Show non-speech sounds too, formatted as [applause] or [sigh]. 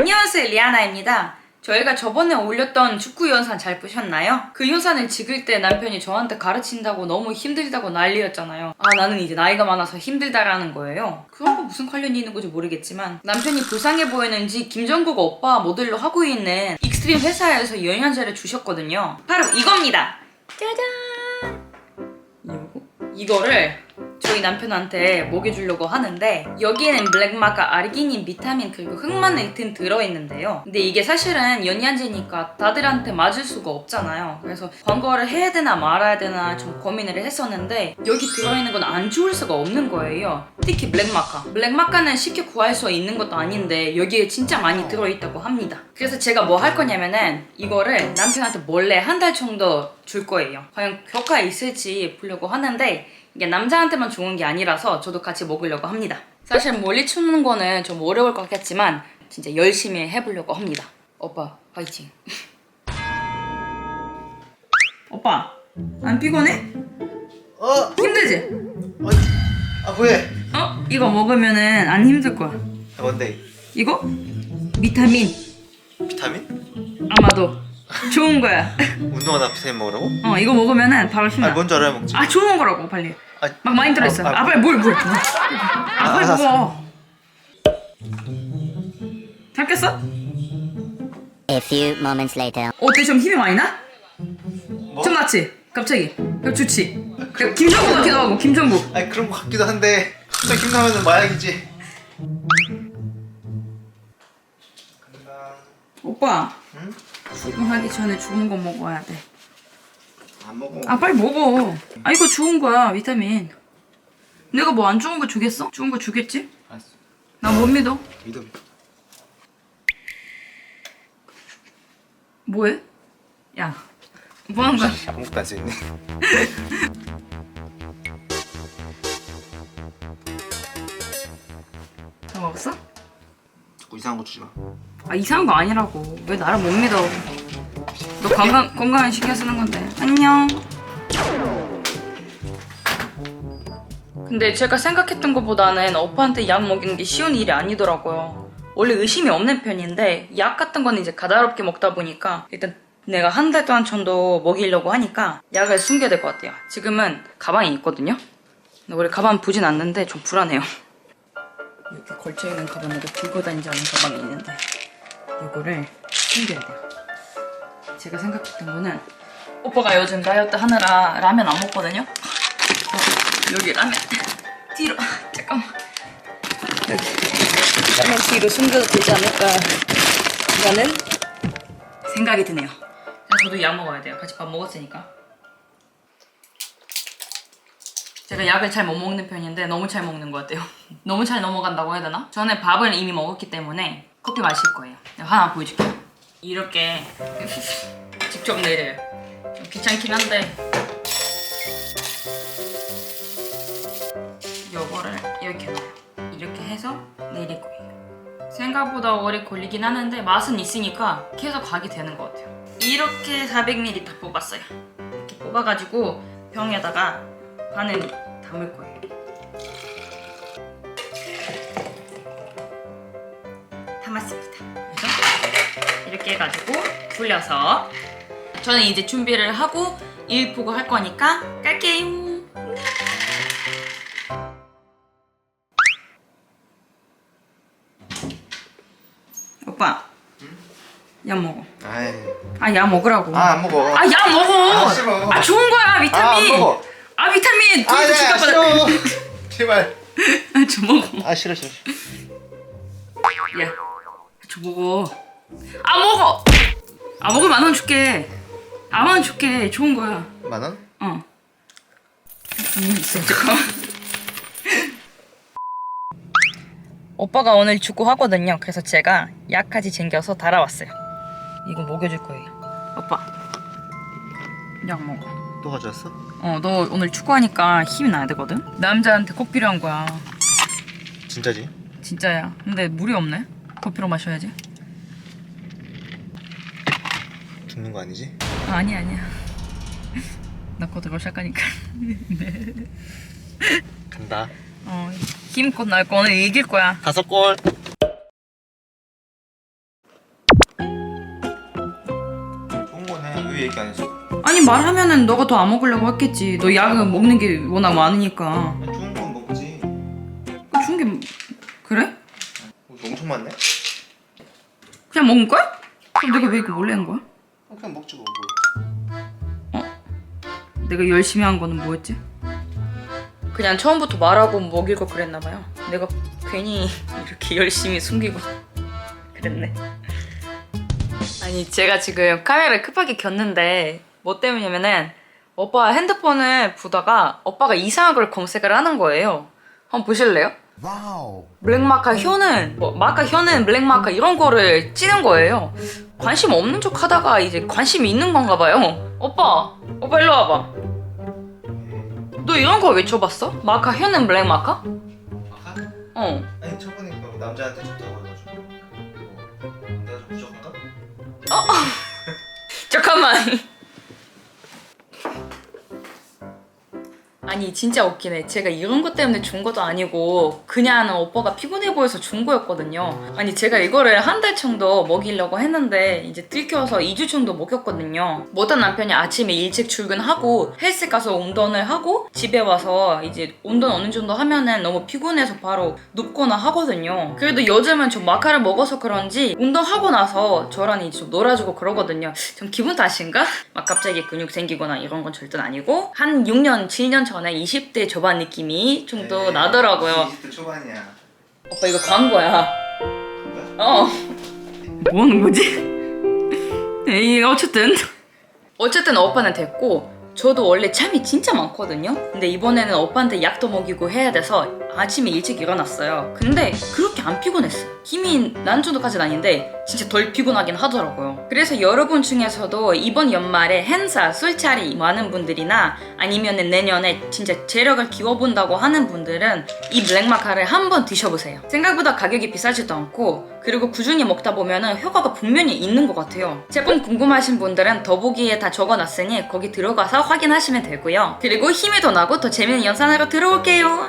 안녕하세요 리아나입니다. 저희가 저번에 올렸던 축구 영상 잘 보셨나요? 그 영상을 찍을 때 남편이 저한테 가르친다고 너무 힘들다고 난리였잖아요. 아 나는 이제 나이가 많아서 힘들다라는 거예요. 그런 거 무슨 관련이 있는 건지 모르겠지만 남편이 불쌍해 보이는지 김정국 오빠 모델로 하고 있는 익스트림 회사에서 영양제를 주셨거든요. 바로 이겁니다. 짜잔. 이거 이거를 저희 남편한테 먹여주려고 하는데 여기에는 블랙마카 아르기닌 비타민 그리고 흑마늘튼 들어있는데요. 근데 이게 사실은 연양제니까 다들한테 맞을 수가 없잖아요. 그래서 광고를 해야 되나 말아야 되나 좀 고민을 했었는데 여기 들어있는 건 안 좋을 수가 없는 거예요. 특히 블랙마카. 블랙마카는 쉽게 구할 수 있는 것도 아닌데 여기에 진짜 많이 들어있다고 합니다. 그래서 제가 뭐 할 거냐면은 이거를 남편한테 몰래 한 달 정도 줄 거예요 과연 효과 있을지 보려고 하는데 이게 남자한테만 좋은 게 아니라서 저도 같이 먹으려고 합니다. 사실 멀리 추는 거는 좀 어려울 것 같지만 진짜 열심히 해보려고 합니다. 오빠 파이팅. [laughs] 오빠 안 피곤해? 어? 힘들지? 어? 아 왜? 어? 이거 먹으면은 안 힘들 거야. 아, 뭔데? 이거 비타민 비타민? 아마도 좋은 거야. 운동하다 비타민 먹으라고? 어 이거 먹으면은 바로 아 힘나. 뭔지 알아야 먹지 아 좋은 거라고 빨리. 아, 막 많이 들어있어. 아, 아, 아, 빨리 물 물. 아 빨리 알았어. 먹어. 잘 깼어? A few moments later. 어때 좀 힘이 많이 나? 뭐? 좀 낫지? 갑자기 그럼 좋지 그럼 김정국 같기도 하고 김정국 아니 그런 거 같기도 한데 갑자기 힘나면은 마약이지 간다 오빠 응? 출근하기 전에 좋은 거 먹어야 돼아 안 먹어 빨리 먹어 아 이거 좋은 거야 비타민 내가 뭐 안 좋은 거 주겠어? 좋은 거 주겠지? 알았어 나 못 믿어 믿어 믿어 뭐해? 야 뭐 하는 거야? 아무것도 안 써있네 다 먹었어? 자꾸 이상한 거 주지 마 아 이상한 거 아니라고. 왜 나를 못 믿어? 너 건강, 건강을 신경 쓰는 건데. 안녕. 근데 제가 생각했던 것보다는 오빠한테 약 먹이는 게 쉬운 일이 아니더라고요. 원래 의심이 없는 편인데 약 같은 건 이제 가다롭게 먹다 보니까 일단 내가 한 달 동안 정도 먹이려고 하니까 약을 숨겨야 될 것 같아요. 지금은 가방에 있거든요. 근데 원래 가방 보진 않는데 좀 불안해요. 이렇게 걸쳐있는 가방 내가 들고 다니지 않은 가방이 있는데 이거를 숨겨야 돼요. 제가 생각했던 거는 오빠가 요즘 다이어트 하느라 라면 안 먹거든요. 어, 여기 라면 뒤로 잠깐만 여기 라면 뒤로 숨겨도 되지 않을까 라는 생각이 드네요. 저도 약 먹어야 돼요. 같이 밥 먹었으니까. 제가 약을 잘 못 먹는 편인데 너무 잘 먹는 것 같아요. [laughs] 너무 잘 넘어간다고 해야 되나? 저는 밥을 이미 먹었기 때문에 커피 마실 거예요. 하나 보여줄게요. 이렇게 [laughs] 직접 내려요. 좀 귀찮긴 한데 요거를 이렇게 넣어요. 이렇게 해서 내릴 거예요. 생각보다 오래 걸리긴 하는데 맛은 있으니까 계속 가게 되는 것 같아요. 이렇게 400ml 다 뽑았어요. 이렇게 뽑아가지고 병에다가 반을 담을 거예요. 담았습니다. 그래서 이렇게 해가지고 돌려서 저는 이제 준비를 하고 일 보고 할 거니까 깔게요. 오빠, 약 먹어. 아이 아, 약 먹으라고. 아 안 먹어 아, 약 먹어. 아, 싫어. 아, 좋은 거야, 비타민. 아, 안 먹어. 아, 비타민. 아 네, 봐. 싫어 [laughs] 제발 아, 저 먹어. 아 싫어 싫어 야, 저 먹어. 아, 먹어. 아, 먹으면 만원 줄게. 아, 만원 줄게. 좋은 거야. 만 원? 어. 음, 있어, 잠깐만. 오빠가 오늘 축구 하거든요. 그래서 제가 약까지 챙겨서 달아왔어요. 이거 먹여줄 거예요. 오빠, 약 먹어. 또 가져왔어? 어, 너 오늘 축구하니까 힘이 나야 되거든? 남자한테 꼭 필요한 거야. 진짜지? 진짜야. 근데 물이 없네. 커피로 마셔야지. 죽는 거 아니지? 아, 아니 아니야. [laughs] 나 곧 러시아가니까. [laughs] 네. 간다. 어, 힘껏 날 거 오늘 이길 거야. 다섯 골. 좋은 거네. 왜 얘기 안 했어? 아니 말하면은 너가 더 안 먹으려고 했겠지. 너 약은 먹는 게 워낙 많으니까. 좋은 건 먹지. 그 중계 뭐, 그래? 어, 엄청 많네 그냥 먹은 거야? 그럼 내가 왜 이거 몰래 한 거야? 어, 그냥 먹지 뭐, 뭐. 내가 열심히 한 거는 뭐였지? 그냥 처음부터 말하고 먹일 거 그랬나 봐요. 내가 괜히 이렇게 열심히 숨기고 [laughs] 그랬네. 아니 제가 지금 카메라를 급하게 켰는데 뭐 때문이냐면은 오빠 핸드폰을 보다가 오빠가 이상한 걸 검색을 하는 거예요. 한번 보실래요? 블랙마카 혀는 뭐 마카 혀는 블랙마카 이런 거를 찌는 거예요. 관심 없는 척 하다가 이제 관심이 있는 건가 봐요. 오빠, 오빠 일로 와봐. 너 이런 거 왜 쳐봤어? 마카 혀는 블랙마카? 아까? 어. 아니 쳐보니까 남자한테 좋다고 해가지고 뭐 내가 좀 부족한가? [laughs] 잠깐만. 아니 진짜 웃기네. 제가 이런 것 때문에 준 것도 아니고 그냥 오빠가 피곤해 보여서 준 거였거든요. 아니 제가 이거를 한 달 정도 먹이려고 했는데 이제 들켜서 2주 정도 먹였거든요. 모든 남편이 아침에 일찍 출근하고 헬스 가서 운동을 하고 집에 와서 이제 운동 어느 정도 하면은 너무 피곤해서 바로 눕거나 하거든요. 그래도 요즘은 좀 마카를 먹어서 그런지 운동하고 나서 저랑 이제 좀 놀아주고 그러거든요. 좀 기분 탓인가? 막 갑자기 근육 생기거나 이런 건 절대 아니고 한 6년, 7년 전에 20대 초반 느낌이 좀더 네, 나더라고요. 20대 초반이야 오빠 이거 광고야. 어. 뭐 하는 거지? 에이 어쨌든 어쨌든 오빠는 됐고 저도 원래 잠이 진짜 많거든요. 근데 이번에는 오빠한테 약도 먹이고 해야 돼서 아침에 일찍 일어났어요. 근데 그렇게 안 피곤했어. 힘이 난 정도까지는 아닌데 진짜 덜 피곤하긴 하더라고요. 그래서 여러분 중에서도 이번 연말에 행사, 술자리 많은 분들이나 아니면 내년에 진짜 재력을 키워본다고 하는 분들은 이 블랙마카를 한번 드셔보세요. 생각보다 가격이 비싸지도 않고 그리고 꾸준히 먹다 보면은 효과가 분명히 있는 것 같아요. 제품 궁금하신 분들은 더보기에 다 적어놨으니 거기 들어가서 확인하시면 되고요. 그리고 힘이 더 나고 더 재밌는 영상으로 들어올게요.